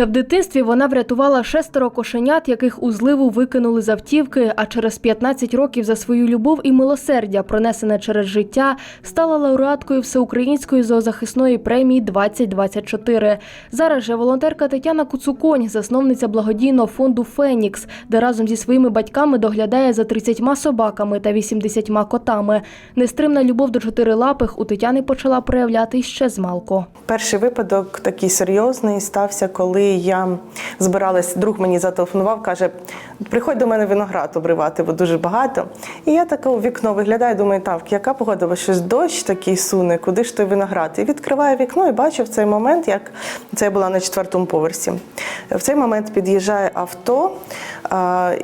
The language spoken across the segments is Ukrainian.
Ще в дитинстві вона врятувала шестеро кошенят, яких у зливу викинули з автівки, а через 15 років за свою любов і милосердя, пронесене через життя, стала лауреаткою Всеукраїнської зоозахисної премії 2024. Зараз же волонтерка Тетяна Куцуконь, засновниця благодійного фонду Фенікс, де разом зі своїми батьками доглядає за 30 собаками та 80 котами. Нестримна любов до чотирилапих у Тетяни почала проявляти ще змалку. Перший випадок такий серйозний стався, коли я збиралась, друг мені зателефонував, каже: приходь до мене виноград обривати, бо дуже багато. І я така у вікно виглядаю, думаю, так, яка погода, бо щось дощ такий суне, куди ж той виноград? І відкриваю вікно і бачу в цей момент, як це була на четвертому поверсі. В цей момент під'їжджає авто,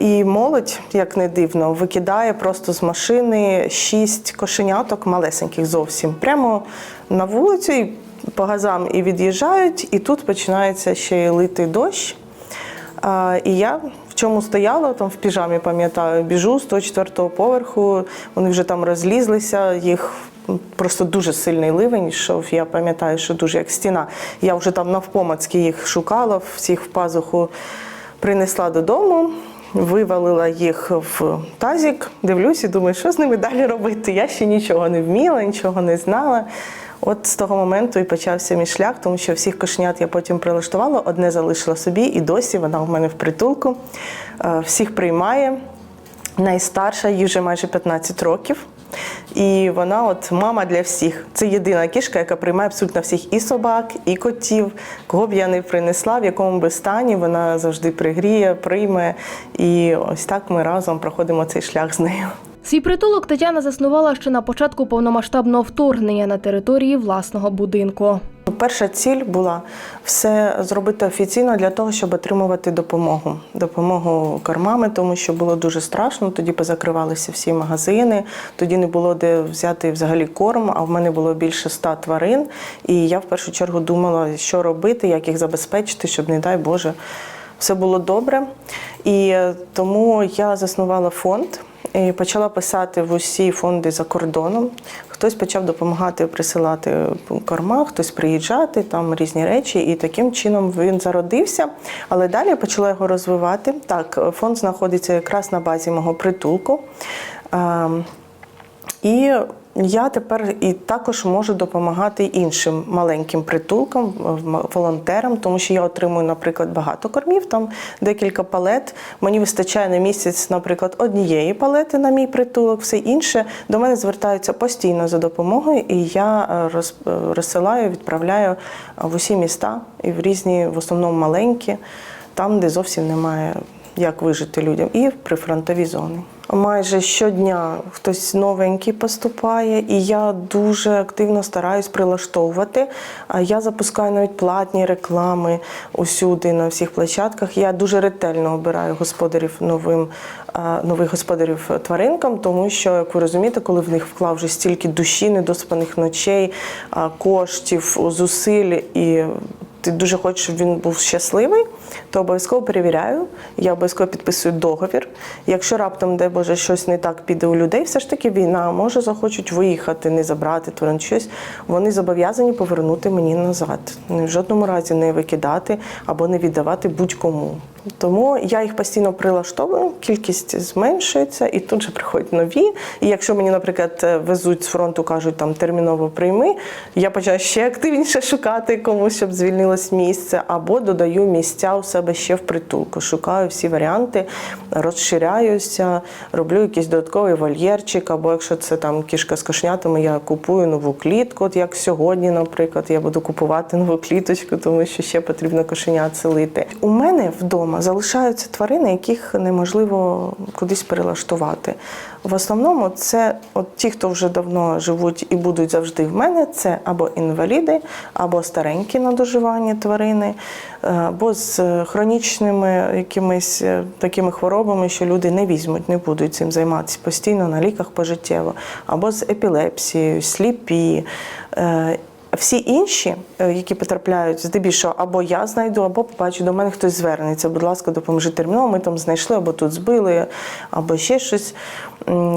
і молодь, як не дивно, викидає просто з машини шість кошеняток малесеньких зовсім, прямо на вулицю. По газам і від'їжджають, і тут починається ще й лити дощ. А, і я в чому стояла, там в піжамі, пам'ятаю, біжу з 104-го поверху, вони вже там розлізлися, їх просто дуже сильний ливень йшов. Я пам'ятаю, що дуже як стіна. Я вже там навпомацьки їх шукала, всіх в пазуху принесла додому. Вивалила їх в тазик, дивлюсь і думаю, що з ними далі робити. Я ще нічого не вміла, нічого не знала. От з того моменту і почався мій шлях, тому що всіх кошенят я потім прилаштувала, одне залишила собі, і досі вона в мене в притулку. Е, Всіх приймає. Найстарша, їй вже майже 15 років. І вона, от мама для всіх. Це єдина кішка, яка приймає абсолютно всіх і собак, і котів. Кого б я не принесла, в якому би стані, вона завжди пригріє, прийме. І ось так ми разом проходимо цей шлях з нею. Свій притулок Тетяна заснувала ще на початку повномасштабного вторгнення на території власного будинку. Перша ціль була все зробити офіційно для того, щоб отримувати допомогу. Допомогу кормами, тому що було дуже страшно. Тоді позакривалися всі магазини, тоді не було де взяти взагалі корм. А в мене було більше ста тварин. І я в першу чергу думала, що робити, як їх забезпечити, щоб, не дай Боже, все було добре. І е, тому я заснувала фонд. І почала писати в усі фонди за кордоном. Хтось почав допомагати присилати корма, хтось приїжджати, там різні речі, і таким чином він зародився. Але далі почала його розвивати. Так, фонд знаходиться якраз на базі мого притулку. Ем, І я тепер і також можу допомагати іншим маленьким притулкам, м- волонтерам, тому що я отримую, наприклад, багато кормів, там декілька палет. Мені вистачає на місяць, наприклад, однієї палети на мій притулок, все інше до мене звертаються постійно за допомогою, і я е, е, розсилаю, відправляю в усі міста і в різні, в основному маленькі, там, де зовсім немає як вижити людям, і в прифронтові зони. Майже щодня хтось новенький поступає, і я дуже активно стараюсь прилаштовувати. Я запускаю навіть платні реклами усюди на всіх площадках. Я дуже ретельно обираю господарів новим нових господарів тваринкам, тому що, як ви розумієте, коли в них вклав вже стільки душі, недоспаних ночей, коштів, зусиль і ти дуже хочеш, щоб він був щасливий, то обов'язково перевіряю. Я обов'язково підписую договір. Якщо раптом, де Боже, щось не так піде у людей, все ж таки війна, може захочуть виїхати, не забрати тварин щось. Вони зобов'язані повернути мені назад. В жодному разі не викидати або не віддавати будь-кому. Тому я їх постійно прилаштовую, кількість зменшується, і тут же приходять нові. І якщо мені, наприклад, везуть з фронту, кажуть там терміново прийми, я починаю ще активніше шукати комусь, щоб звільнилось місце, або додаю місця у себе ще в притулку. Шукаю всі варіанти, розширяюся, роблю якийсь додатковий вольєрчик, або якщо це там кішка з кошенятами, я купую нову клітку. От як сьогодні, наприклад, я буду купувати нову кліточку, тому що ще потрібно кошенят селити. У мене вдома залишаються тварини, яких неможливо кудись перелаштувати. В основному це от ті, хто вже давно живуть і будуть завжди в мене, це або інваліди, або старенькі на доживання тварини, е, або з хронічними якимись е, такими хворобами, що люди не візьмуть, не будуть цим займатися постійно на ліках пожиттєво, або з епілепсією, сліпі. Всі інші, е, які потрапляють, здебільшого або я знайду, або побачу, до мене хтось звернеться. Будь ласка, допоможи терміново, ми там знайшли, або тут збили, або ще щось.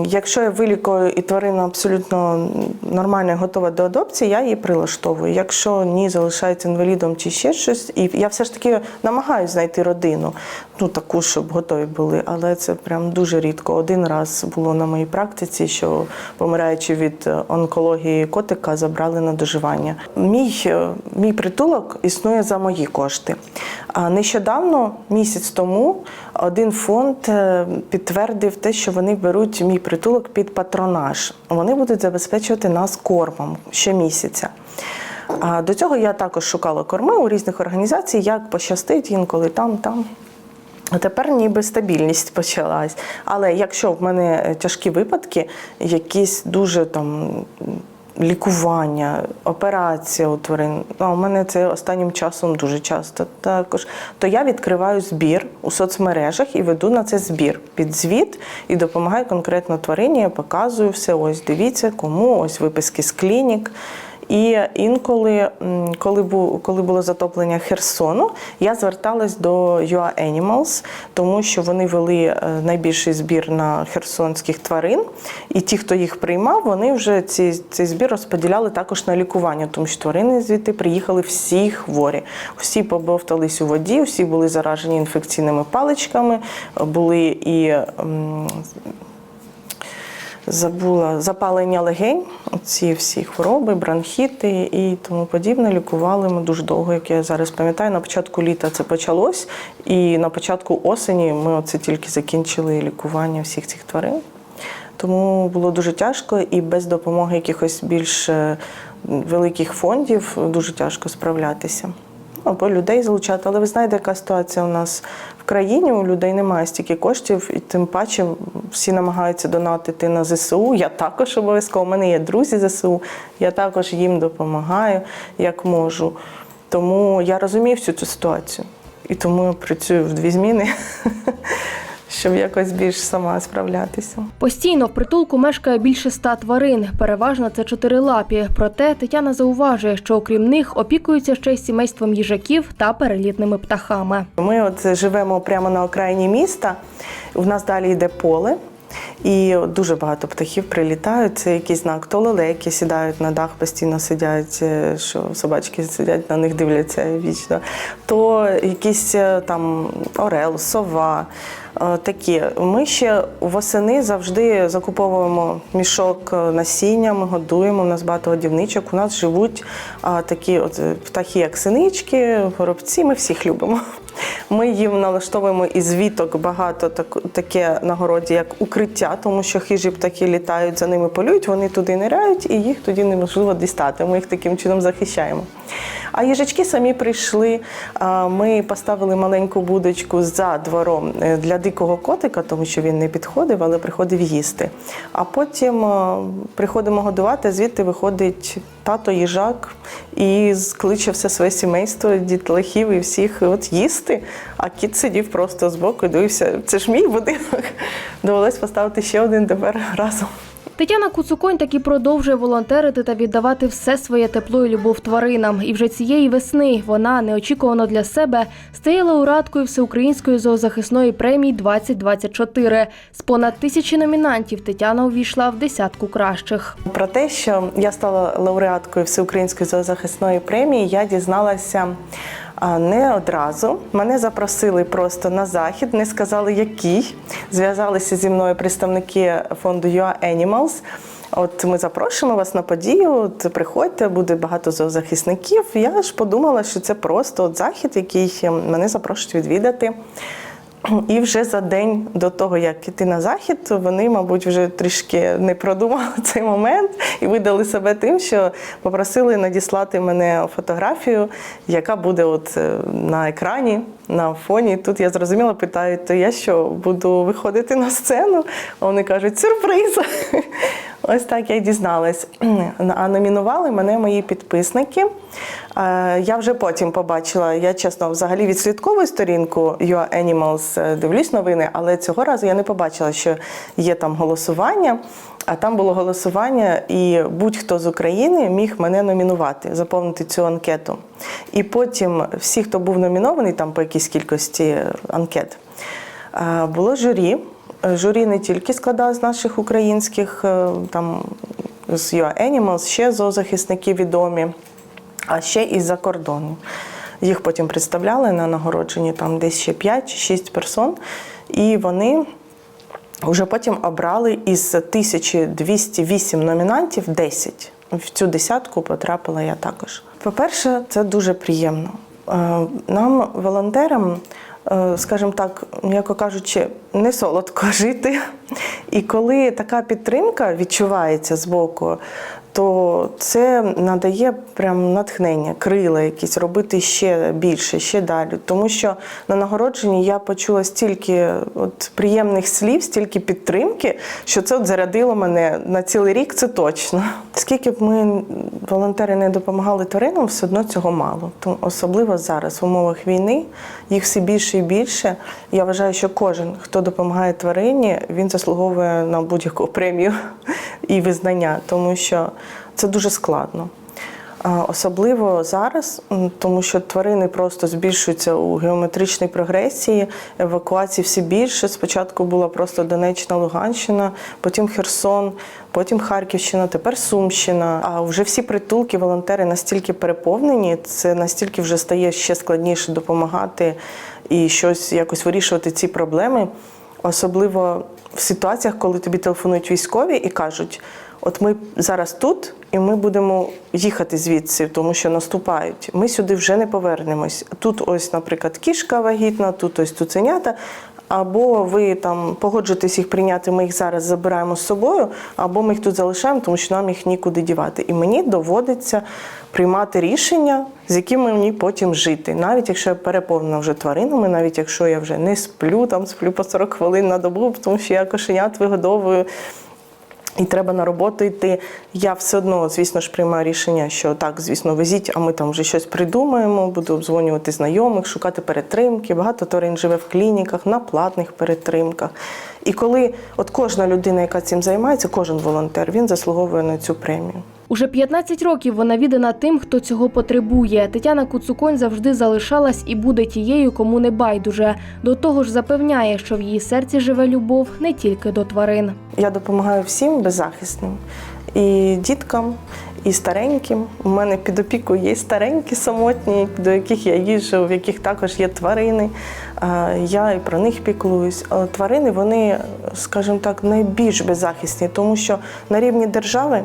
Якщо я вилікую і тварина абсолютно нормальна, готова до адопції, я її прилаштовую. Якщо ні, залишається інвалідом чи ще щось, і я все ж таки намагаюся знайти родину, ну таку, щоб готові були, але це прям дуже рідко. Один раз було на моїй практиці, що помираючи від е, онкології котика, забрали на доживання. Мій, е, мій притулок існує за мої кошти. А нещодавно, місяць тому, один фонд е, підтвердив те, що вони беруть мій притулок під патронаж. Вони будуть забезпечувати нас кормом щомісяця. А до цього я також шукала корми у різних організацій, як пощастить інколи там, там. А тепер ніби стабільність почалась. Але якщо в мене тяжкі випадки, якісь дуже там лікування, операція у тварин, а у мене це останнім часом дуже часто також, то я відкриваю збір у соцмережах і веду на це збір під звіт і допомагаю конкретно тварині. Я показую все. Ось дивіться, кому, ось виписки з клінік. І інколи, коли коли було затоплення Херсону, я зверталась до UA Animals, тому що вони вели е, найбільший збір на херсонських тварин. І ті, хто їх приймав, вони вже ці, цей збір розподіляли також на лікування, тому що тварини звідти приїхали всі хворі. Всі побовтались у воді, всі були заражені інфекційними паличками, були і. Забула запалення легень, ці всі хвороби, бронхіти і тому подібне. Лікували ми дуже довго, як я зараз пам'ятаю. На початку літа це почалось, і на початку осені ми оце тільки закінчили лікування всіх цих тварин. Тому було дуже тяжко і без допомоги якихось більш е, великих фондів дуже тяжко справлятися. Або людей залучати. Але ви знаєте, яка ситуація у нас в країні? У людей немає стільки коштів, і тим паче всі намагаються донатити на ЗСУ. Я також обов'язково. У мене є друзі ЗСУ, я також їм допомагаю як можу. Тому я розумію всю цю ситуацію. І тому я працюю в дві зміни, щоб якось більш сама справлятися. Постійно в притулку мешкає більше ста тварин. Переважно це чотирилапі. Проте Тетяна зауважує, що окрім них опікуються ще й сімейством їжаків та перелітними птахами. Ми от живемо прямо на окраїні міста. У нас далі йде поле. І дуже багато птахів прилітають. Це якийсь знак. То лелеки сідають на дах, постійно сидять, е, що собачки сидять на них, дивляться вічно. То якийсь е, там орел, сова. е, Такі. Ми ще восени завжди закуповуємо мішок насіння, ми годуємо. У нас багато годівничок. У нас живуть такі от птахи, як синички, горобці. Ми всіх любимо. Ми їм налаштовуємо із віток багато так, таке на городі, як укриття, тому що хижі птахи літають, за ними полюють, вони туди ниряють і їх тоді неможливо дістати. Ми їх таким чином захищаємо. А їжачки самі прийшли. Ми поставили маленьку будочку за двором е, для дикого котика, тому що він не підходив, але приходив їсти. А потім е, приходимо годувати, звідти виходить тато їжак і кличе все своє сімейство, дітлахів і всіх от їсти. А кіт сидів просто збоку і дивився. Це ж мій будинок. Довелось поставити ще один тепер разом. Тетяна Куцуконь таки продовжує волонтерити та віддавати все своє тепло і любов тваринам. І вже цієї весни вона неочікувано для себе стає лауреаткою всеукраїнської зоозахисної премії 2024. З понад тисячі номінантів Тетяна увійшла в десятку кращих. Про те, що я стала лауреаткою Всеукраїнської зоозахисної премії, я дізналася не одразу. Мене запросили просто на захід, не сказали який. Зв'язалися зі мною представники фонду UA Animals. От ми запрошуємо вас на подію. От приходьте, буде багато зоозахисників. Я ж подумала, що це просто от захід, який мене запрошують відвідати. І вже за день до того, як іти на захід, вони, мабуть, вже трішки не продумали цей момент і видали себе тим, що попросили надіслати мене фотографію, яка буде от е, на екрані, на фоні. Тут я зрозуміла, питаю, то я що буду виходити на сцену? Вони кажуть, сюрприз. Ось так я й дізналась. А номінували мене мої підписники. Е, Я вже потім побачила, я чесно, взагалі відслідковую сторінку UA Animals, е, дивлюсь новини, але цього разу я не побачила, що є там голосування. А там було голосування, і будь-хто з України міг мене номінувати, заповнити цю анкету. І потім всі, хто був номінований, там по якійсь кількості анкет, е, було журі. Журі не тільки складалось з наших українських, е, там з UA Animals, ще зоозахисники відомі, а ще і за кордону. Їх потім представляли на нагородженні там десь ще 5-6 персон, і вони вже потім обрали із 1208 номінантів 10. В цю десятку потрапила я також. По-перше, це дуже приємно. Е, Нам, волонтерам, скажімо так, м'яко кажучи, не солодко жити. І коли така підтримка відчувається з боку, то це надає прям натхнення, крила якісь робити ще більше, ще далі. Тому що на нагородженні я почула стільки от приємних слів, стільки підтримки, що це от зарядило мене на цілий рік. Це точно. Скільки б ми волонтери не допомагали тваринам, все одно цього мало. Тому особливо зараз в умовах війни їх все більше і більше. Я вважаю, що кожен, хто допомагає тварині, він заслуговує на будь-яку премію і визнання, тому що це дуже складно. Особливо зараз, тому що тварини просто збільшуються у геометричній прогресії, евакуації все більше. Спочатку була просто Донеччина, Луганщина, потім Херсон, потім Харківщина, тепер Сумщина. А вже всі притулки, волонтери настільки переповнені, це настільки вже стає ще складніше допомагати і щось якось вирішувати ці проблеми. Особливо в ситуаціях, коли тобі телефонують військові і кажуть: от ми зараз тут, і ми будемо їхати звідси, тому що наступають. Ми сюди вже не повернемось. Тут, ось, наприклад, кішка вагітна, тут ось цуценята. Або ви там погоджуєтесь їх прийняти, ми їх зараз забираємо з собою, або ми їх тут залишаємо, тому що нам їх нікуди дівати. І мені доводиться приймати рішення, з якими мені потім жити. Навіть якщо я переповнена вже тваринами, навіть якщо я вже не сплю, там сплю по 40 хвилин на добу, тому що я кошенят вигодовую. І треба на роботу йти. Я все одно, звісно ж, приймаю рішення, що так, звісно, везіть, а ми там вже щось придумаємо, буду обзвонювати знайомих, шукати перетримки. Багато торин живе в клініках, на платних перетримках. І коли от кожна людина, яка цим займається, кожен волонтер, він заслуговує на цю премію. Уже 15 років вона віддана тим, хто цього потребує. Тетяна Куцуконь завжди залишалась і буде тією, кому не байдуже. До того ж, запевняє, що в її серці живе любов не тільки до тварин. Я допомагаю всім беззахисним і діткам, і стареньким. У мене під опікою є старенькі самотні, до яких я їжджу, в яких також є тварини. Я і про них піклуюсь. Але тварини, вони, скажімо так, найбільш беззахисні, тому що на рівні держави.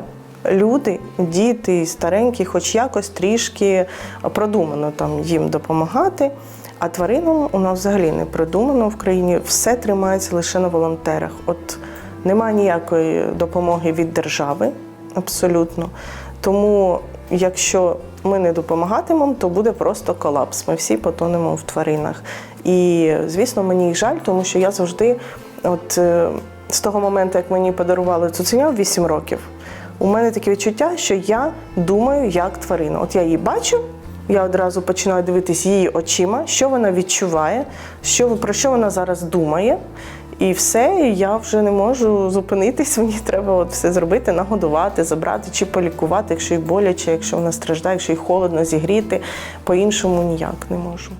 Люди, діти, старенькі, хоч якось трішки продумано там їм допомагати. А тваринам у нас взагалі не продумано в країні. Все тримається лише на волонтерах. От немає ніякої допомоги від держави, абсолютно. Тому, якщо ми не допомагатимемо, то буде просто колапс. Ми всі потонемо в тваринах. І, звісно, мені їх жаль, тому що я завжди, от е, з того моменту, як мені подарували цуценя в 8 років, у мене таке відчуття, що я думаю як тварина. От я її бачу, я одразу починаю дивитись її очима, що вона відчуває, що, про що вона зараз думає. І все, і я вже не можу зупинитись. Мені треба от все зробити, нагодувати, забрати чи полікувати, якщо їй боляче, якщо вона страждає, якщо їй холодно, зігріти. По-іншому ніяк не можу.